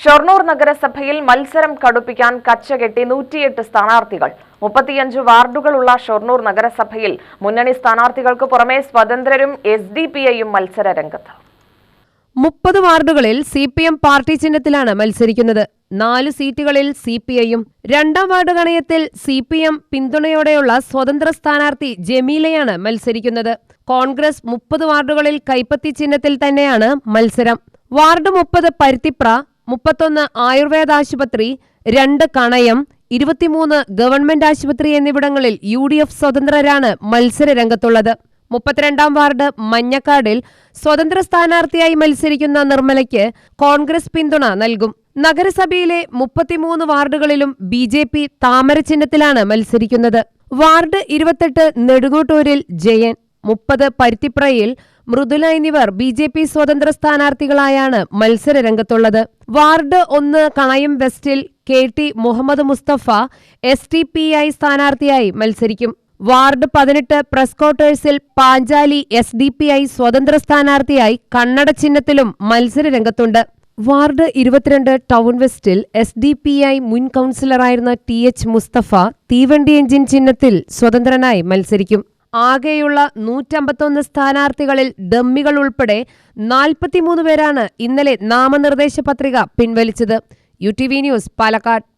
ഷൊർണൂർ നഗരസഭയിൽ മത്സരം കടുപ്പിക്കാൻ കച്ചകെട്ടി നൂറ്റിയെട്ട് സ്ഥാനാർത്ഥികൾ. മുപ്പത്തിയഞ്ച് വാർഡുകളുള്ള ഷൊർണൂർ നഗരസഭയിൽ മുന്നണി സ്ഥാനാർത്ഥികൾക്ക് പുറമെ സ്വതന്ത്രരും എസ് ഡി പി ഐയും മത്സര രംഗത്ത് മുപ്പത് വാർഡുകളിൽ സി പി എം പാർട്ടി ചിഹ്നത്തിലാണ് മത്സരിക്കുന്നത്. നാല് സീറ്റുകളിൽ സി പി ഐയും രണ്ടാം വാർഡ് കണയത്തിൽ സി പി എം പിന്തുണയോടെയുള്ള സ്വതന്ത്ര സ്ഥാനാർത്ഥി ജമീലയാണ് മത്സരിക്കുന്നത്. കോൺഗ്രസ് മുപ്പത് വാർഡുകളിൽ കൈപ്പത്തി ചിഹ്നത്തിൽ തന്നെയാണ് മത്സരം. വാർഡ് മുപ്പത് പരുത്തിപ്ര മുപ്പത്തൊന്ന് ആയുർവേദ ആശുപത്രി രണ്ട് കണയം ഇരുപത്തിമൂന്ന് ഗവൺമെന്റ് ആശുപത്രി എന്നിവിടങ്ങളിൽ യു ഡി എഫ് സ്വതന്ത്രരാണ് മത്സര രംഗത്തുള്ളത് മുപ്പത്തിരണ്ടാം വാർഡ് മഞ്ഞക്കാടിൽ സ്വതന്ത്ര സ്ഥാനാർത്ഥിയായി മത്സരിക്കുന്ന നിർമ്മലയ്ക്ക് കോൺഗ്രസ് പിന്തുണ നൽകും. നഗരസഭയിലെ മുപ്പത്തിമൂന്ന് വാർഡുകളിലും ബി ജെ പി താമര ചിഹ്നത്തിലാണ് മത്സരിക്കുന്നത്. വാർഡ് ഇരുപത്തെട്ട് നെടുങ്ങോട്ടൂരിൽ ജയൻ. മുപ്പത് പരുത്തിപ്രയിൽ മൃദുല എന്നിവർ ബി ജെ പി സ്വതന്ത്ര സ്ഥാനാർത്ഥികളായാണ് മത്സര രംഗത്തുള്ളത് വാർഡ് ഒന്ന് Kanayam വെസ്റ്റിൽ K T Muhammad Mustafa S T P I സ്ഥാനാർത്ഥിയായി മത്സരിക്കും. വാർഡ് പതിനെട്ട് press ക്വാർട്ടേഴ്സിൽ Panchali S D P I സ്വതന്ത്ര സ്ഥാനാർത്ഥിയായി കണ്ണട ചിഹ്നത്തിലും മത്സര രംഗത്തുണ്ട് വാർഡ് ഇരുപത്തിരണ്ട് ടൗൺ വെസ്റ്റിൽ എസ് ഡി പി ഐ മുൻ കൗൺസിലറായിരുന്ന ടി എച്ച് മുസ്തഫ തീവണ്ടി എഞ്ചിൻ ചിഹ്നത്തിൽ സ്വതന്ത്രനായി മത്സരിക്കും. ആകെയുള്ള നൂറ്റമ്പത്തൊന്ന് സ്ഥാനാർത്ഥികളിൽ ഡമ്മികൾ ഉൾപ്പെടെ നാൽപ്പത്തിമൂന്ന് പേരാണ് ഇന്നലെ നാമനിർദ്ദേശ പത്രിക പിൻവലിച്ചത്. U T V news Palakkad.